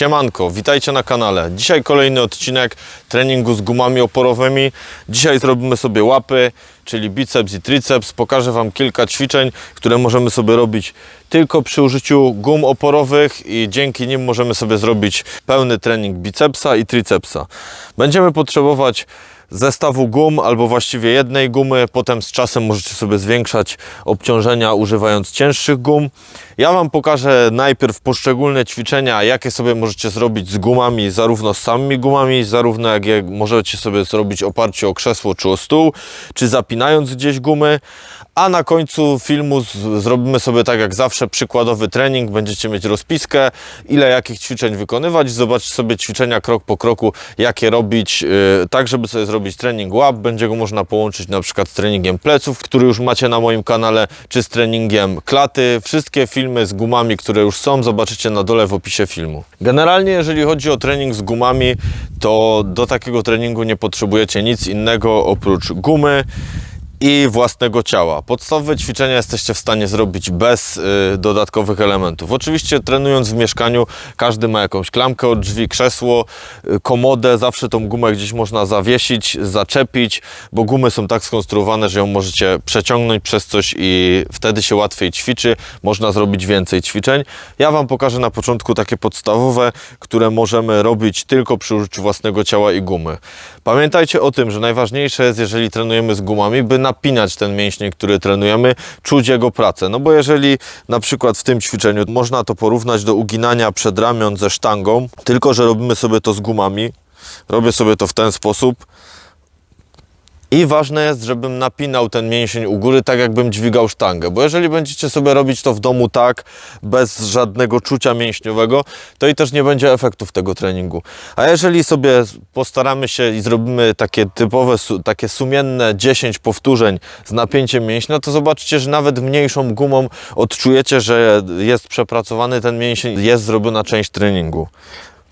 Siemanko, witajcie na kanale. Dzisiaj kolejny odcinek treningu z gumami oporowymi. Dzisiaj zrobimy sobie łapy, czyli biceps i triceps. Pokażę Wam kilka ćwiczeń, które możemy sobie robić tylko przy użyciu gum oporowych i dzięki nim możemy sobie zrobić pełny trening bicepsa i tricepsa. Będziemy potrzebować zestawu gum albo właściwie jednej gumy. Potem z czasem możecie sobie zwiększać obciążenia używając cięższych gum. Ja Wam pokażę najpierw poszczególne ćwiczenia, jakie sobie możecie zrobić z gumami, zarówno z samymi gumami, zarówno jak je możecie sobie zrobić oparcie o krzesło czy o stół, czy zapinając gdzieś gumy. A na końcu filmu zrobimy sobie tak jak zawsze przykładowy trening. Będziecie mieć rozpiskę, ile jakich ćwiczeń wykonywać. Zobaczcie sobie ćwiczenia krok po kroku, jakie robić, yy, tak żeby sobie zrobić trening łap. Będzie go można połączyć na przykład z treningiem pleców, który już macie na moim kanale, czy z treningiem klaty. Wszystkie filmy z gumami, które już są, zobaczycie na dole w opisie filmu. Generalnie, jeżeli chodzi o trening z gumami, to do takiego treningu nie potrzebujecie nic innego oprócz gumy i własnego ciała. Podstawowe ćwiczenia jesteście w stanie zrobić bez y, dodatkowych elementów. Oczywiście trenując w mieszkaniu, każdy ma jakąś klamkę od drzwi, krzesło, y, komodę, zawsze tą gumę gdzieś można zawiesić, zaczepić, bo gumy są tak skonstruowane, że ją możecie przeciągnąć przez coś i wtedy się łatwiej ćwiczy, można zrobić więcej ćwiczeń. Ja Wam pokażę na początku takie podstawowe, które możemy robić tylko przy użyciu własnego ciała i gumy. Pamiętajcie o tym, że najważniejsze jest, jeżeli trenujemy z gumami, by napinać ten mięsień, który trenujemy, czuć jego pracę. No bo jeżeli na przykład w tym ćwiczeniu można to porównać do uginania przedramion ze sztangą, tylko że robimy sobie to z gumami, robię sobie to w ten sposób, i ważne jest, żebym napinał ten mięsień u góry, tak jakbym dźwigał sztangę. Bo jeżeli będziecie sobie robić to w domu tak, bez żadnego czucia mięśniowego, to i też nie będzie efektów tego treningu. A jeżeli sobie postaramy się i zrobimy takie typowe, takie sumienne 10 powtórzeń z napięciem mięśnia, to zobaczycie, że nawet mniejszą gumą odczujecie, że jest przepracowany ten mięsień, jest zrobiona część treningu.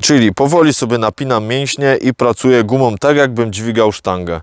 Czyli powoli sobie napinam mięśnie i pracuję gumą tak, jakbym dźwigał sztangę.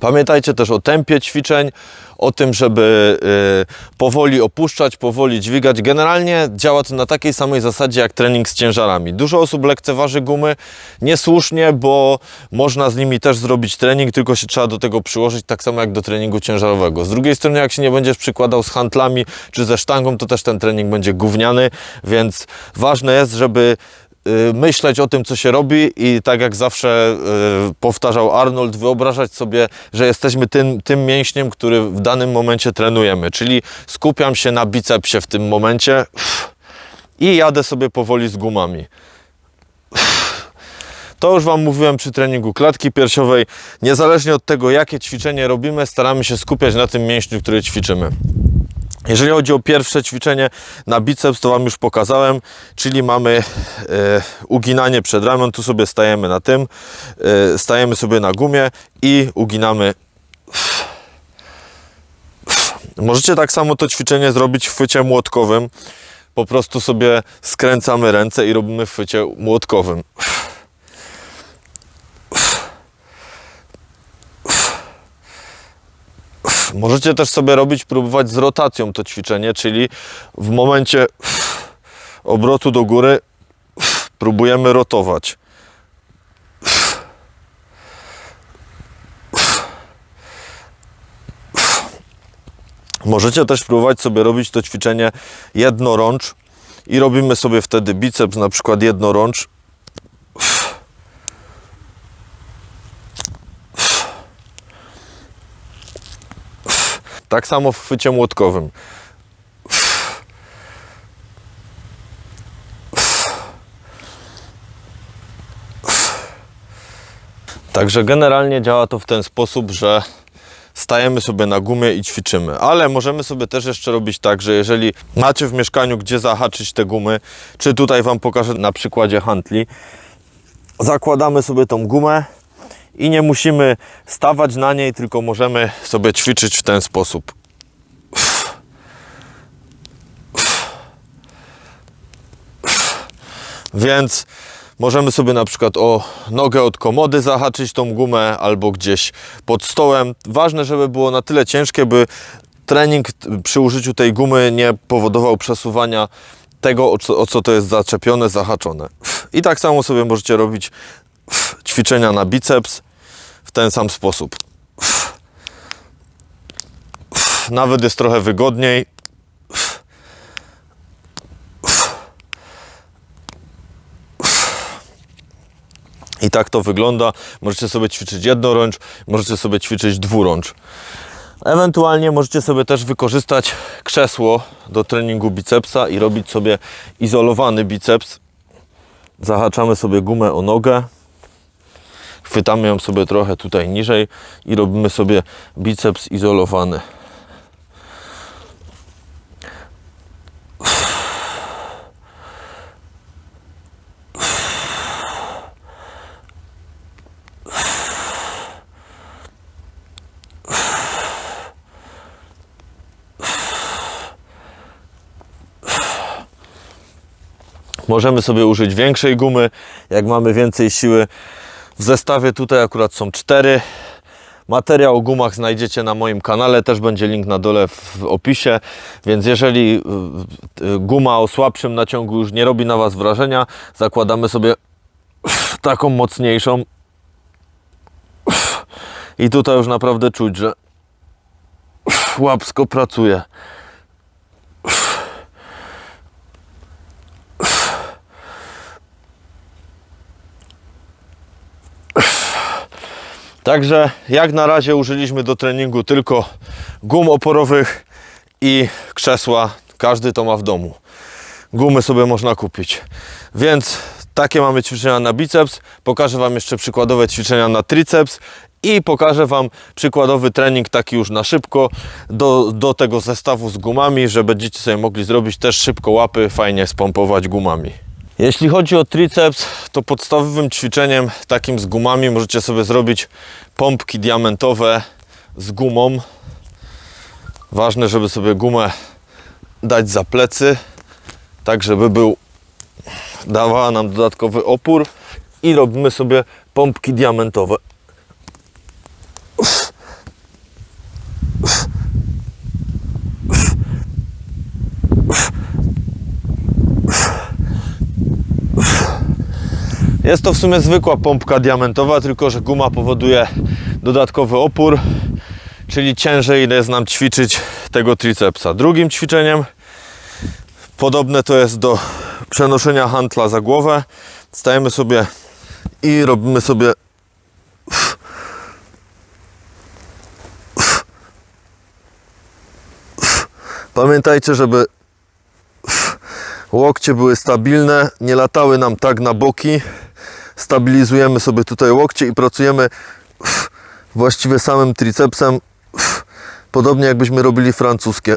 Pamiętajcie też o tempie ćwiczeń, o tym, żeby y, powoli opuszczać, powoli dźwigać. Generalnie działa to na takiej samej zasadzie jak trening z ciężarami. Dużo osób lekceważy gumy niesłusznie, bo można z nimi też zrobić trening, tylko się trzeba do tego przyłożyć, tak samo jak do treningu ciężarowego. Z drugiej strony, jak się nie będziesz przykładał z hantlami czy ze sztangą, to też ten trening będzie gówniany, więc ważne jest, żeby myśleć o tym, co się robi i tak jak zawsze y, powtarzał Arnold, wyobrażać sobie, że jesteśmy tym, tym mięśniem, który w danym momencie trenujemy, czyli skupiam się na bicepsie w tym momencie i jadę sobie powoli z gumami. To już Wam mówiłem przy treningu klatki piersiowej. Niezależnie od tego, jakie ćwiczenie robimy, staramy się skupiać na tym mięśniu, który ćwiczymy. Jeżeli chodzi o pierwsze ćwiczenie na biceps, to Wam już pokazałem, czyli mamy e, uginanie przedramion, tu sobie stajemy na tym, e, stajemy sobie na gumie i uginamy. Możecie tak samo to ćwiczenie zrobić w chwycie młotkowym. Po prostu sobie skręcamy ręce i robimy w chwycie młotkowym. Możecie też sobie robić, próbować z rotacją to ćwiczenie, czyli w momencie obrotu do góry próbujemy rotować. Możecie też próbować sobie robić to ćwiczenie jednorącz i robimy sobie wtedy biceps na przykład jednorącz. Tak samo w chwycie młotkowym. Także generalnie działa to w ten sposób, że stajemy sobie na gumie i ćwiczymy. Ale możemy sobie też jeszcze robić tak, że jeżeli macie w mieszkaniu gdzie zahaczyć te gumy, czy tutaj Wam pokażę na przykładzie hantli, zakładamy sobie tą gumę i nie musimy stawać na niej, tylko możemy sobie ćwiczyć w ten sposób. Więc możemy sobie na przykład o nogę od komody zahaczyć tą gumę albo gdzieś pod stołem. Ważne, żeby było na tyle ciężkie, by trening przy użyciu tej gumy nie powodował przesuwania tego, o co, co to jest zaczepione, zahaczone. I tak samo sobie możecie robić ćwiczenia na biceps ten sam sposób. Nawet jest trochę wygodniej. I tak to wygląda. Możecie sobie ćwiczyć jednorącz, możecie sobie ćwiczyć dwurącz. Ewentualnie możecie sobie też wykorzystać krzesło do treningu bicepsa i robić sobie izolowany biceps. Zahaczamy sobie gumę o nogę, chwytamy ją sobie trochę tutaj niżej i robimy sobie biceps izolowany. Możemy sobie użyć większej gumy, jak mamy więcej siły. W zestawie tutaj akurat są cztery. Materiał o gumach znajdziecie na moim kanale, też będzie link na dole w opisie, więc jeżeli y, y, guma o słabszym naciągu już nie robi na Was wrażenia, zakładamy sobie taką mocniejszą i tutaj już naprawdę czuć, że łapsko pracuje. Także jak na razie użyliśmy do treningu tylko gum oporowych i krzesła. Każdy to ma w domu. Gumy sobie można kupić. Więc takie mamy ćwiczenia na biceps. Pokażę Wam jeszcze przykładowe ćwiczenia na triceps i pokażę Wam przykładowy trening taki już na szybko do, do tego zestawu z gumami, że będziecie sobie mogli zrobić też szybko łapy, fajnie spompować gumami. Jeśli chodzi o triceps, to podstawowym ćwiczeniem takim z gumami możecie sobie zrobić pompki diamentowe z gumą. Ważne, żeby sobie gumę dać za plecy, tak żeby był dawała nam dodatkowy opór i robimy sobie pompki diamentowe. Jest to w sumie zwykła pompka diamentowa, tylko że guma powoduje dodatkowy opór, czyli ciężej jest nam ćwiczyć tego tricepsa. Drugim ćwiczeniem, podobne to jest do przenoszenia hantla za głowę, stajemy sobie i robimy sobie Pamiętajcie, żeby łokcie były stabilne, nie latały nam tak na boki. Stabilizujemy sobie tutaj łokcie i pracujemy właściwie samym tricepsem, podobnie jakbyśmy robili francuskie.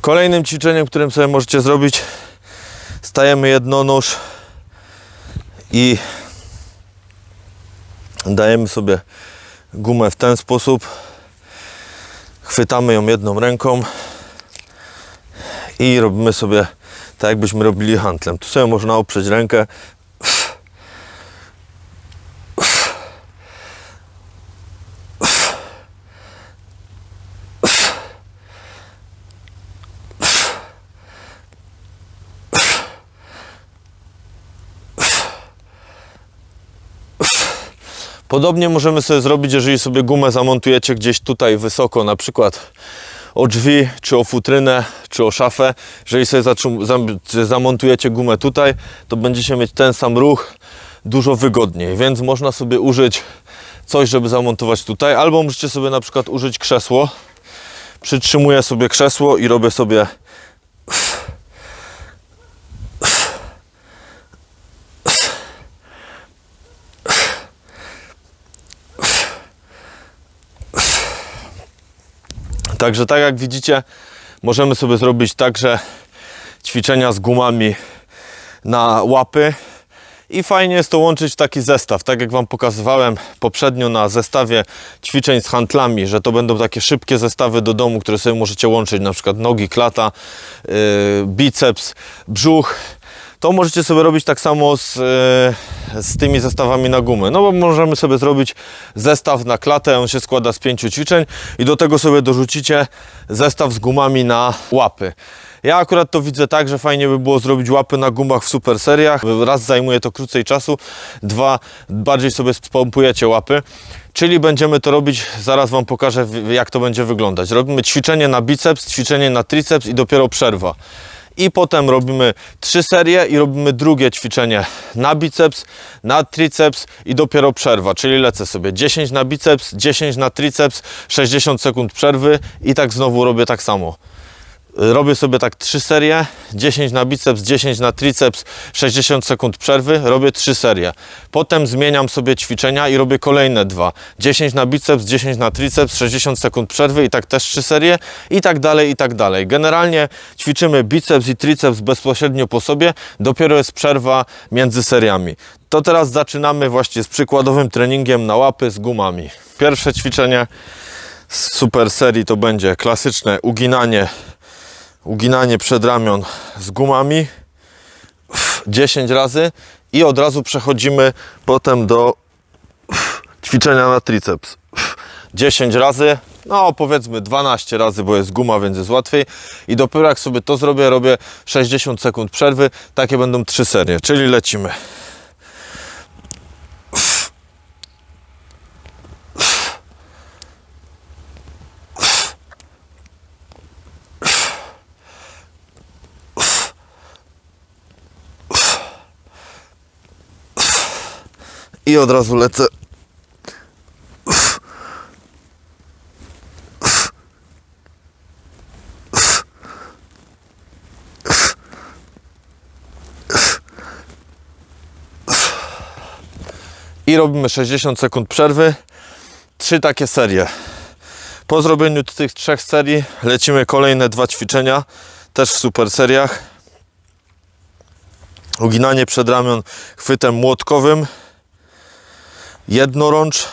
Kolejnym ćwiczeniem, którym sobie możecie zrobić, stajemy jednonóż i dajemy sobie gumę w ten sposób. Chwytamy ją jedną ręką i robimy sobie tak, jakbyśmy robili handlem. Tu sobie można oprzeć rękę. Podobnie możemy sobie zrobić, jeżeli sobie gumę zamontujecie gdzieś tutaj wysoko, na przykład o drzwi, czy o futrynę, czy o szafę. Jeżeli sobie zamontujecie gumę tutaj, to będziecie mieć ten sam ruch dużo wygodniej, więc można sobie użyć coś, żeby zamontować tutaj, albo możecie sobie na przykład użyć krzesło. Przytrzymuję sobie krzesło i robię sobie Także tak jak widzicie, możemy sobie zrobić także ćwiczenia z gumami na łapy. I fajnie jest to łączyć w taki zestaw, tak jak Wam pokazywałem poprzednio na zestawie ćwiczeń z handlami, że to będą takie szybkie zestawy do domu, które sobie możecie łączyć, na przykład nogi, klata, yy, biceps, brzuch. To możecie sobie robić tak samo z, yy, z tymi zestawami na gumy. No bo możemy sobie zrobić zestaw na klatę, on się składa z pięciu ćwiczeń i do tego sobie dorzucicie zestaw z gumami na łapy. Ja akurat to widzę tak, że fajnie by było zrobić łapy na gumach w super seriach. Raz zajmuje to krócej czasu, dwa bardziej sobie spompujecie łapy. Czyli będziemy to robić, zaraz Wam pokażę jak to będzie wyglądać. Robimy ćwiczenie na biceps, ćwiczenie na triceps i dopiero przerwa. I potem robimy trzy serie i robimy drugie ćwiczenie na biceps, na triceps i dopiero przerwa. Czyli lecę sobie 10 na biceps, 10 na triceps, 60 sekund przerwy i tak znowu robię tak samo. Robię sobie tak trzy serie, 10 na biceps, 10 na triceps, 60 sekund przerwy, robię trzy serie. Potem zmieniam sobie ćwiczenia i robię kolejne dwa. 10 na biceps, 10 na triceps, 60 sekund przerwy i tak też trzy serie i tak dalej, i tak dalej. Generalnie ćwiczymy biceps i triceps bezpośrednio po sobie, dopiero jest przerwa między seriami. To teraz zaczynamy właśnie z przykładowym treningiem na łapy z gumami. Pierwsze ćwiczenie z super serii to będzie klasyczne uginanie uginanie przedramion z gumami. 10 razy. I od razu przechodzimy potem do ćwiczenia na triceps. 10 razy, no powiedzmy 12 razy, bo jest guma, więc jest łatwiej. I dopiero jak sobie to zrobię, robię 60 sekund przerwy, takie będą trzy serie, czyli lecimy i od razu lecę. I robimy 60 sekund przerwy. Trzy takie serie. Po zrobieniu tych trzech serii lecimy kolejne dwa ćwiczenia, też w super seriach. Uginanie przedramion chwytem młotkowym, jednorącz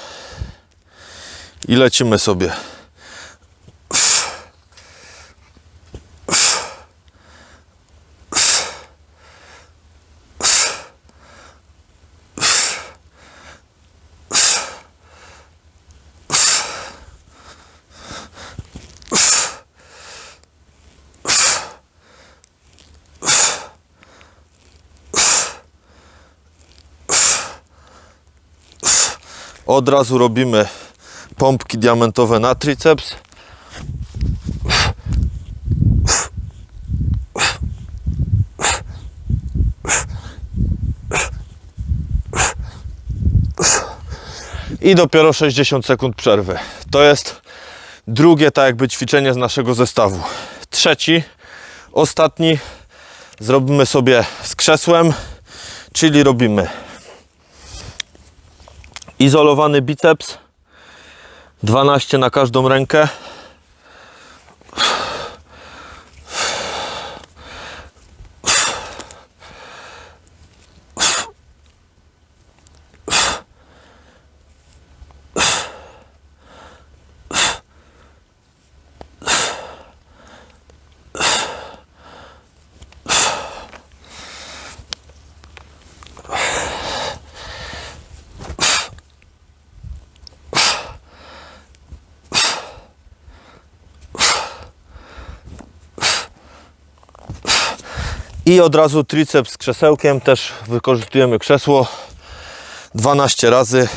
i lecimy sobie. Od razu robimy pompki diamentowe na triceps. I dopiero 60 sekund przerwy. To jest drugie tak jakby ćwiczenie z naszego zestawu. Trzeci, ostatni zrobimy sobie z krzesłem, czyli robimy izolowany biceps 12 na każdą rękę i od razu triceps krzesełkiem też wykorzystujemy krzesło. 12 razy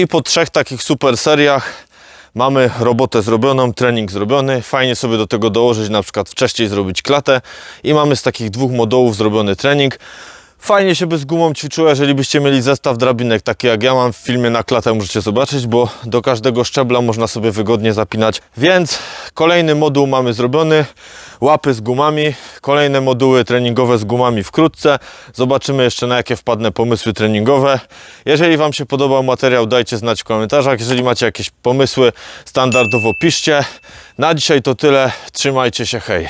I po trzech takich super seriach mamy robotę zrobioną, trening zrobiony. Fajnie sobie do tego dołożyć, na przykład wcześniej zrobić klatę i mamy z takich dwóch modułów zrobiony trening. Fajnie się by z gumą ćwiczyło, jeżeli byście mieli zestaw drabinek, taki jak ja mam w filmie na klatę, możecie zobaczyć, bo do każdego szczebla można sobie wygodnie zapinać. Więc kolejny moduł mamy zrobiony, łapy z gumami, kolejne moduły treningowe z gumami wkrótce. Zobaczymy jeszcze na jakie wpadnę pomysły treningowe. Jeżeli Wam się podobał materiał, dajcie znać w komentarzach. Jeżeli macie jakieś pomysły, standardowo piszcie. Na dzisiaj to tyle, trzymajcie się, hej!